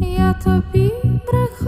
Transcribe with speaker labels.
Speaker 1: Я тобі брехав.